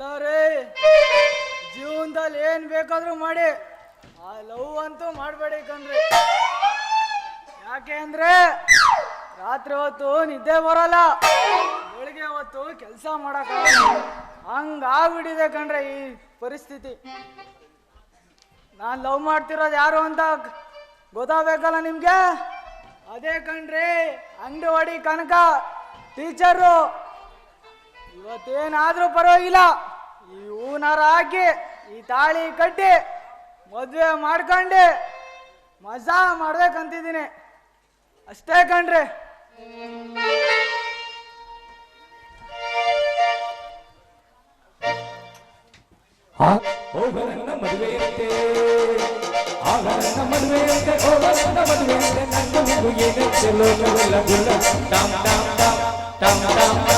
ಅಲ್ಲ ರೀ. ಜೀವನದಲ್ಲಿ ಏನ್ ಬೇಕಾದ್ರೂ ಮಾಡಿ. ಆ ಲವ್ ಅಂತೂ ಮಾಡಬೇಡಿ ಕಣ್ರಿ. ಯಾಕೆ ಅಂದ್ರೆ ರಾತ್ರಿ ಹೊತ್ತು ನಿದ್ದೆ ಬರಲ್ಲ. ಬೆಳಿಗ್ಗೆ ಹೊತ್ತು ಕೆಲಸ ಮಾಡಕ್ಕಾಗಲ್ಲ ಹಂಗಾಗ್ಬಿಟ್ಟಿದೆ ಕಣ್ರೆ ಈ ಪರಿಸ್ಥಿತಿ. ನಾನು ಲವ್ ಮಾಡ್ತಿರೋದು ಯಾರು ಅಂತ ಗೊತ್ತಾಗಬೇಕಲ್ಲ ನಿಮ್ಗೆ? ಅದೇ ಕಣ್ರಿ ಅಂಗಡಿ ಹೊಡಿ ಕನಕ ಟೀಚರು ಇವತ್ತೇನಾದ್ರೂ ಪರವಾಗಿಲ್ಲ. ಈ ಹೂನಾರ ಹಾಕಿ ಈ ತಾಳಿ ಕಟ್ಟಿ ಮದುವೆ ಮಾಡ್ಕೊಂಡು ಮಜಾ ಮಾಡ್ಬೇಕಂತಿದ್ದೀನಿ ಅಷ್ಟೇ ಕಣ್ರಿ ಹೋಗಲನ್ನ ಮದುವೆಯಂತೆ ಆಗಲನ್ನ ಮದುವೆಯಂತೆ ಹೋಗಲನ್ನ ಮದುವೆಯಂತೆ ನನ್ನ ನಿಂಗು ಏನಂತೆ ಲೋಕವೆಲ್ಲ ಗುಲ್ಲ ಡಾಮ್ ಡಾಮ್ ಡಾಮ್ ಡಾಮ್ ಡಾಮ್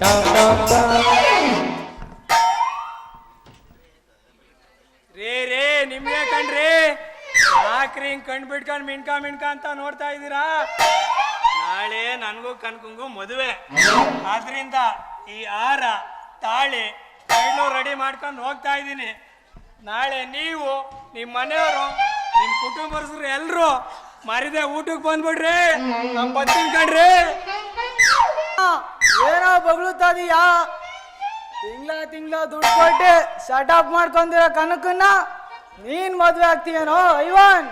ಡಾಮ್ ಡಾಮ್ ಡಾಮ್ ಮಿಣ್ಕ ಮಿಣ್ಕ ಅಂತ ನೋಡ್ತಾ ಇದ್ದೀರಾ? ನಾಳೆ ನನಗೂ ಕನ್ಕುಂಗು ಮದುವೆ. ಆದ್ರಿಂದ ಈ ಹಾರ ತಾಳಿ, ಕೈಲು ರೆಡಿ ಮಾಡ್ಕೊಂಡು ಹೋಗ್ತಾ ಇದ್ದೀನಿ. ನಾಳೆ ನೀವು ನಿಮ್ಮ ಮನೆಯವರು ನಿಮ್ಮ ಕುಟುಂಬಸ್ಥರು ಎಲ್ಲರೂ ಮರಿದೆ ಊಟಕ್ಕೆ ಬಂದ್ಬಿಡ್ರಿ. ನಮ್ಮ ಬತ್ತಿನ ಕಣ್ರಿ. ಏನೋ ಬಗ್ಳುತ್ತದೀಯಾ ತಿಂಗ್ಳ ತಿಂಗ್ಳ ದುಡ್ಡು ಕೊಟ್ಟು ಸೆಟಪ್ ಮಾಡ್ಕೊಂಡಿರೋ ಕನಕನ್ನ ನೀನ್ ಮದ್ವೆ ಆಗ್ತೀಯನೋ, ಐವಾನ್?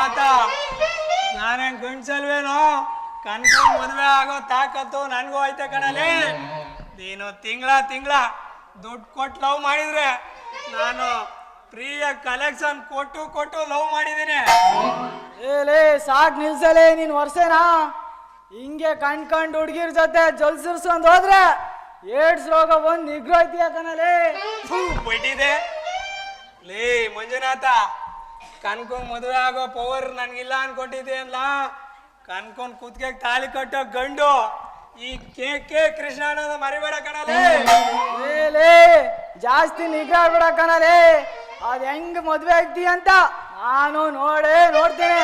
ಮಂಜುನಾಥ ನಾನೇನ್ ಗಂಡ್ಸಲ್ವೇನೋ? ಕನ್ಕೊಂಡ್ ಮದುವೆ ಆಗೋ ತಾಕತ್ತು ನನಗೂ ಐತೆ ಕಣಲಿ. ನೀನು ತಿಂಗಳ ತಿಂಗಳ ದುಡ್ಡು ಕೊಟ್ಟು ಲವ್ ಮಾಡಿದ್ರೆ ನಾನು ಪ್ರಿಯ ಕಲೆಕ್ಷನ್ ಕೊಟ್ಟು ಕೊಟ್ಟು ಲವ್ ಮಾಡಿದ್ದೀನಿ. ಏಲೇ ಸಾಕ್ ನಿಲ್ಸಲೇ ನೀನ್ ವರ್ಷನಾ? ಹಿಂಗೆ ಕಣ್ ಕಂಡ್ ಹುಡ್ಗಿರ್ ಜೊತೆ ಜಲ್ಸಿರ್ಸ್ಕೊಂಡ್ ಹೋದ್ರೆ ಏಡ್ಸ್ ರೋಗ ಬಂದ್ ನಿಗ್ರೋಯ್ತೀಯ ಕಣಲೇ? ಬಿಟ್ಟಿದೆ. ಲೇ ಮಂಜುನಾಥ ಕನ್ಕೊಂಡ್ ಮದುವೆ ಆಗೋ ಪವರ್ ನನ್ಗಿಲ್ಲ ಅನ್ಕೊಟ್ಟಿದ್ದೆ ಅಲ್ಲ ಕನ್ಕೊಂಡ್ ಕುತ್ಗೆ ತಾಳಿ ಕಟ್ಟೋ ಗಂಡು ಈ ಕೆ ಕೆ ಕೃಷ್ಣ ಅನ್ನೋದು ಮರಿಬೇಡ ಕಣಲೇ. ಏಲೇ ಜಾಸ್ತಿ ನಿಗ್ರಾಡ್ಬೇಡ ಕಣಲೇ. ಅದ್ ಹೆಂಗ್ ಮದ್ವೆ ಆಗ್ತಿ ಅಂತ ನಾನು ನೋಡೆ ನೋಡ್ತೇನೆ.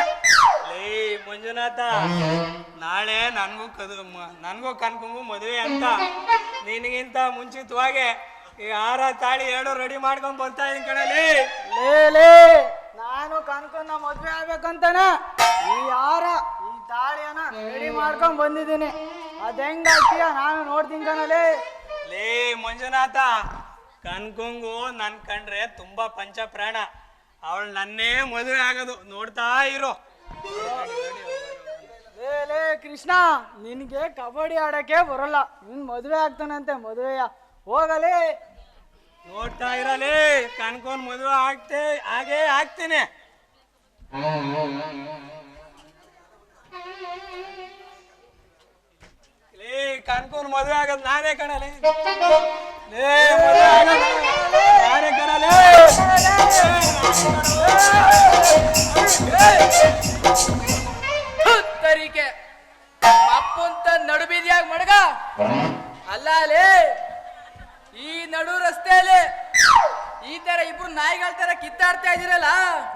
ಲೇ ಮಂಜುನಾಥ ನಾಳೆ ನನಗೂ ಕದು ಮ- ನನಗೂ ಮದ್ವೆ ಮದುವೆ ಅಂತ. ನಿನಗಿಂತ ಮುಂಚಿತವಾಗಿ ಈ ಆರ ತಾಳಿ ಎರಡು ರೆಡಿ ಮಾಡ್ಕೊಂಡ್ ಬರ್ತಾ ಇದೀನಿ ಕಣಲಿ. ಲೇ ಲೇ. ನಾನು ಕನ್ಕೊಂಡ ಮದ್ವೆ ಆಗ್ಬೇಕಂತಾನ ಈ ಯಾರ ಈ ತಾಳಿಯನ್ನ ರೆಡಿ ಮಾಡ್ಕೊಂಡ್ ಬಂದಿದ್ದೀನಿ. ಅದ್ ಹೆಂಗ್ ಆಗ್ತೀಯ? ನಾನು ನೋಡ್ತೀನಿ ಕಣಲೇ ಲೇ ಮಂಜುನಾಥ ಕನ್ಕುಂಗು ನನ್ ಕಂಡ್ರೆ ತುಂಬಾ ಪಂಚ ಪ್ರಾಣ ಅವಳು ನನ್ನೇ ಮದುವೆ ಆಗೋದು. ನೋಡ್ತಾ ಇರು. ಲೇ ಲೇ ಕೃಷ್ಣ ನಿನ್ಗೆ ಕಬಡ್ಡಿ ಆಡಕ್ಕೆ ಬರಲ್ಲ. ನಿನ್ ಮದುವೆ ಆಗ್ತಾನಂತೆ ಮದುವೆಯ. ಹೋಗಲೇ. ನೋಡ್ತಾ ಇರಲಿ ಕನ್ಕೊಂಡ್ ಮದುವೆ ಆಗ್ತೇ, ಹಾಗೆ ಆಗ್ತೀನಿ. ಕನ್ಕೊಂಡ್ ಮದುವೆ ಆಗದ್ ನಾನೇ ಕಣಲೆ. ನಾನೇ ಕಣಲೇ. ತರಿಕೆ ಅಪ್ಪಂತ ನಡು ಬೀದಿಯಾಗ ಮಡಗ. ಅಲ್ಲ ಲೇ ಈ ನಡು ರಸ್ತೆಯಲ್ಲಿ ಈ ತರ ಇಬ್ರು ನಾಯಿಗಳ ತರ ಕಿತ್ತಾಡ್ತಾ ಇದೀರಲ್ಲ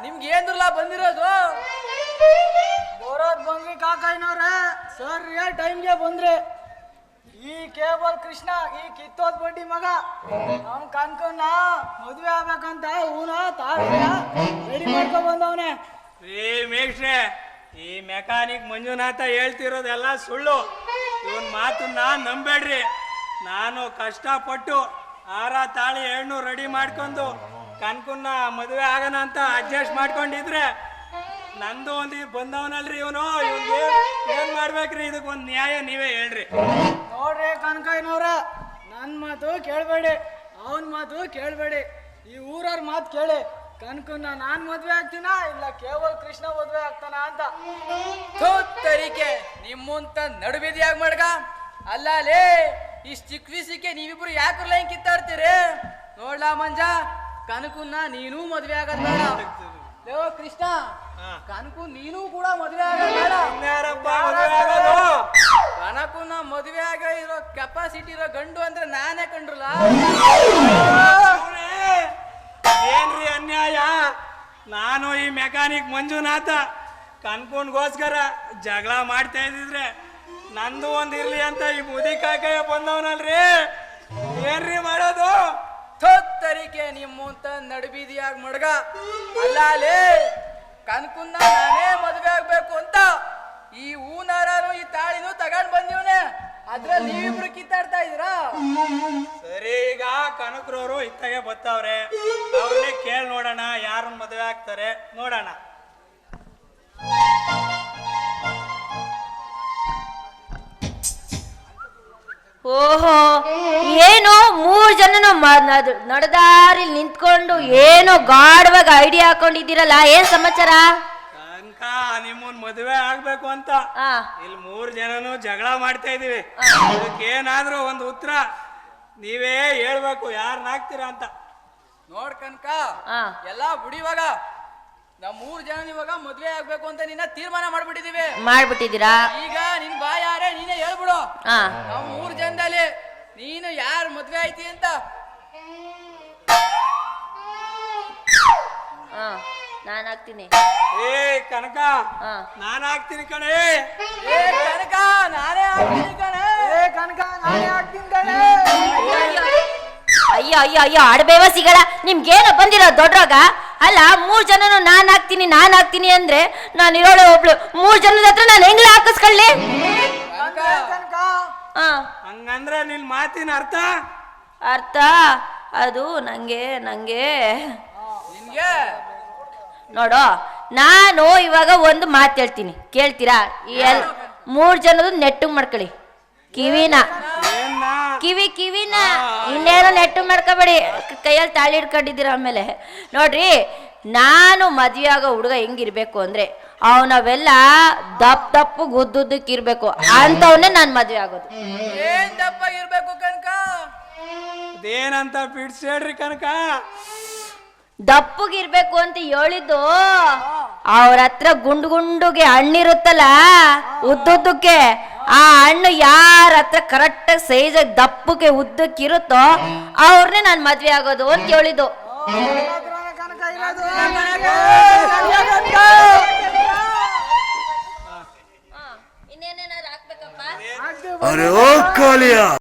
ನಿಮ್ಗೆ ಏನ್ರಲ್ಲ ಬಂದಿರೋದು? ಬರೋದ್ ಬಂದ್ವಿ ಕಾಕಾಯ್ನವ್ರೆ. ಸರಿಯ ಟೈಮ್ಗೆ ಬಂದ್ರೆ ಈ ಕೇಬಲ್ ಕೃಷ್ಣ ಈ ಕಿತ್ತೋದ್ ಬಡ್ಡಿ ಮಗ. ಅವ್ನ್ ಕನ್ಕೊಂಡ ಮದ್ವೆ ಆಗ್ಬೇಕಂತ ಊನ ತಾಳಿಯ ರೆಡಿ ಮಾಡ್ಕೊಂಡ್ ಬಂದವನೆ. ಏ ಮೇಷ್ರೆ ಈ ಮೆಕ್ಯಾನಿಕ್ ಮಂಜುನಾಥ ಹೇಳ್ತಿರೋದೆಲ್ಲ ಸುಳ್ಳು. ಇವನ್ ಮಾತನ್ನ ನಂಬೇಡ್ರಿ ನಾನು ಕಷ್ಟಪಟ್ಟು ಹಾರ ತಾಳಿ ಹೆಣ್ಣು ರೆಡಿ ಮಾಡ್ಕೊಂಡು ಕನ್ಕುನ್ನ ಮದುವೆ ಆಗೋಣ ಅಂತ ಅಡ್ಜಸ್ಟ್ ಮಾಡ್ಕೊಂಡಿದ್ರೆ ನಂದು ಒಂದು ಬಂದವನಲ್ರಿ ಇವನು. ಇವನ್ಗೆ ಏನ್ ಮಾಡ್ಬೇಕ್ರಿ? ಇದಕ್ಕೆ ಒಂದು ನ್ಯಾಯ ನೀವೇ ಹೇಳ್ರಿ. ನೋಡ್ರಿ ಕನಕಯ್ಯನವ್ರ ನನ್ನ ಮಾತು ಕೇಳಬೇಡಿ, ಅವನ ಮಾತು ಕೇಳಬೇಡಿ. ಈ ಊರವ್ರ ಮಾತು ಕೇಳಿ ಕನ್ಕುನ್ನ ನಾನ್ ಮದ್ವೆ ಆಗ್ತೀನ ಇಲ್ಲ ಕೇವಲ ಕೃಷ್ಣ ಮದ್ವೆ ಆಗ್ತಾನ ಅಂತ? ತರಿಕೆ, ನಿಮ್ಮಂತ ನಡು ಮಾಡ್ಕ ಮಡ್ಗ. ಅಲ್ಲ ಲೇ ಇಷ್ಟು ಚಿಕ್ಕ ವಿಸಿಕೆ ನೀವಿಬ್ರು ಯಾಕ್ರ ಲೈನ್ ಕಿತ್ತಾಡ್ತೀರಿ ನೋಡ್ಲಾ ಮಂಜ ಕನಕುನ್ನ ನೀನು ಮದ್ವೆ ಆಗದ್ ಬೇಡ. ಲೋ ಕೃಷ್ಣ. ಕನಕು ನೀನು ಕೂಡ ಮದ್ವೆ ಆಗದ್ ಬೇಡ. ಕನಕನ್ನ ಮದ್ವೆ ಆಗ ಇರೋ ಕೆಪಾಸಿಟಿ ಇರೋ ಗಂಡು ಅಂದ್ರೆ ನಾನೇ ಕಂಡ್ರಲ್ಲ. ಏನ್ರಿ ಅನ್ಯಾಯ? ನಾನು ಈ ಮೆಕ್ಯಾನಿಕ್ ಮಂಜುನಾಥ ಕನ್ಕೊಂಡ್ಗೋಸ್ಕರ ಜಗಳ ಮಾಡ್ತಾ ಇದ್ದಿದ್ರೆ ನಂದು ಒಂದ್ ಇರ್ಲಿ ಅಂತ ಈ ಮುದಿ ಕಾಕಯ್ಯ ಬಂದವನಲ್ರಿ? ಏನ್ರಿ ಮಾಡೋದು? ತೋತ್ತರಿಕೆ ನಿಮ್ಮಂತ ನಡುಬೀದಿಯಾಗ ಮಡ್ಗ. ಅಲ್ಲಿ ಕನ್ಕುನ್ನ ನಾನೇ ಮದುವೆ ಆಗ್ಬೇಕು ಅಂತ ಈ ಹೂನಾರನು ಈ ತಾಳಿನೂ ತಗೊಂಡ್ ಬಂದಿವನೆ. ಅದ್ರಲ್ಲಿ ನೀವಿಬ್ರು ಕಿತ್ತಾಡ್ತಾ ಇದ್ದೀರಾ? ಸರಿ ಈಗ ಕನಕ್ರವರು ಇತ್ತಾಗೆ ಬರ್ತಾವ್ರೆ ಅವ್ರನ್ನೇ ಕೇಳಿ ನೋಡೋಣ ಯಾರನ್ನ ಮದುವೆ ಆಗ್ತಾರೆ. ನೋಡೋಣ. ಓಹೋ ಏನೋ ಮೂರ್ ಜನನು ನಡೆದಾರಿ ನಡ್- ನಡದಾರಿ ನಿಂತ್ಕೊಂಡು ಏನೋ ಗಾಢವಾಗಿ ಐಡಿಯಾ ಹಾಕೊಂಡಿದ್ದೀರಲ್ಲ ಏನ್ ಸಮಾಚಾರ? ಕನಕ ನಿಮ್ಮನ್ ಮದುವೆ ಆಗ್ಬೇಕು ಅಂತ. ಇಲ್ಲಿ ಮೂರ್ ಜನನು ಜಗಳ ಮಾಡ್ತಾ ಇದೀವಿ. ಅದಕ್ಕೇನಾದ್ರೂ ಒಂದು ಉತ್ತರ ನೀವೇ ಹೇಳ್ಬೇಕು ಯಾರನ್ನ ಹಾಕ್ತೀರಾ ಅಂತ. ನೋಡ್ ಕನ್ಕ ಎಲ್ಲಾ ಬಿಡಿವಾಗ ನಮ್ ಮೂರು ಜನ ಇವಾಗ ಮದ್ವೆ ಆಗ್ಬೇಕು ಅಂತ ನಿನ್ನ ತೀರ್ಮಾನ ಮಾಡ್ಬಿಟ್ಟಿದೀವಿ. ಮಾಡ್ಬಿಟ್ಟಿದ್ದೀರಾ? ಈಗ ನಿನ್ ಬಾ ಯಾರೇ ನೀನೇ ಹೇಳ್ಬಿಡು. ಆ ನಾವು ಮೂರು ಜನದಲ್ಲಿ ನೀನು ಯಾರು ಮದ್ವೆ ಆಯ್ತಿ ಅಂತ. ಆ ನಾನು ಹಾಕ್ತೀನಿ ಏ ಕನಕ. ಹಾ. ನಾನು ಹಾಕ್ತೀನಿ ಕಣೆ. ಏ ಕನಕ ನಾನೇ ಆಗ್ತೀನಿ ಕಣೆ. ಏ ಕನಕ ನಾನೇ ಆಗ್ತೀನಿ ಕಣೆ. ಅಯ್ಯೋ ಅಯ್ಯೋ ಅಯ್ಯೋ ಅಡಬೇವ ಸಿಗಲ್ಲ ನಿಮ್ಗೇನು ಬಂದಿರೋ ದೊಡ್ಡವಾಗ ಅಲ್ಲ ಮೂರ್ ಜನನು ನಾನ್ ಹಾಕ್ತೀನಿ ನಾನ್ ಹಾಕ್ತೀನಿ ಅಂದ್ರೆ ನಾನು ಇರೋಳೆ ಒಬ್ಳು. ಮೂರ್ ಜನದ ಹತ್ರ ನಾನು ಹೆಂಗ್ ಹಾಕಿಸ್ಕೊಳ್ಳಿ? ಹಂಗಂದ್ರೆ ನಿನ್ ಮಾತಿನ ಅರ್ಥ? ಅರ್ಥ? ಅದು ನಂಗೆ ನಂಗೆ. ನೋಡೋ ನಾನು ಇವಾಗ ಒಂದು ಮಾತು ಹೇಳ್ತೀನಿ. ಕೇಳ್ತೀರಾ? ಮೂರ್ ಜನದ ನೆಟ್ಟು ಮಾಡ್ಕೊಳ್ಳಿ. ಕಿವಿನ. ಕಿವಿ ಕಿವಿನ ಇನ್ನೇನು ನೆಟ್ಟು ಮಾಡ್ಕೋಬೇಡಿ. ಕೈಯಲ್ಲಿ ತಾಳಿ ಹಿಡ್ಕೊಂಡಿದ್ದೀರ ಆಮೇಲೆ. ನೋಡ್ರಿ ನಾನು ಮದ್ವೆ ಆಗೋ ಹುಡುಗ ಹೆಂಗಿರ್ಬೇಕು ಅಂದ್ರೆ ಅವನವೆಲ್ಲ ದಪ್ಪ ದಪ್ಪ ಇರ್ಬೇಕು. ಅಂಥವನ್ನೇ ನಾನು ಮದ್ವೆ ಆಗೋದು. ಏನ್ ದಪ್ಪ ಇರ್ಬೇಕು ಕನಕ? ಏನಂತ ಬಿಡ್ಸ್ ಹೇಳ್ರಿ ಕನಕ? ದಪ್ಪಗಿರ್ಬೇಕು ಅಂತ ಹೇಳಿದ್ದು ಅವ್ರ ಹತ್ರ ಗುಂಡು ಗುಂಡುಗೆ ಹಣ್ಣಿರುತ್ತಲ್ಲ ಉದ್ದುದ್ದಕ್ಕೆ. ಆ ಹಣ್ಣು ಯಾರ ಹತ್ರ ಕರೆಕ್ಟ್ ಸೈಜ್ ದಪ್ಪಕ್ಕೆ ಉದ್ದಕ್ಕೆ ಇರುತ್ತೋ ಅವ್ರನ್ನೇ ನಾನು ಮದ್ವೆ ಆಗೋದು ಅಂತ ಹೇಳಿದ್ದು. ಅರೆ ಓ ಹಾಕ್ಬೇಕಪ್ಪ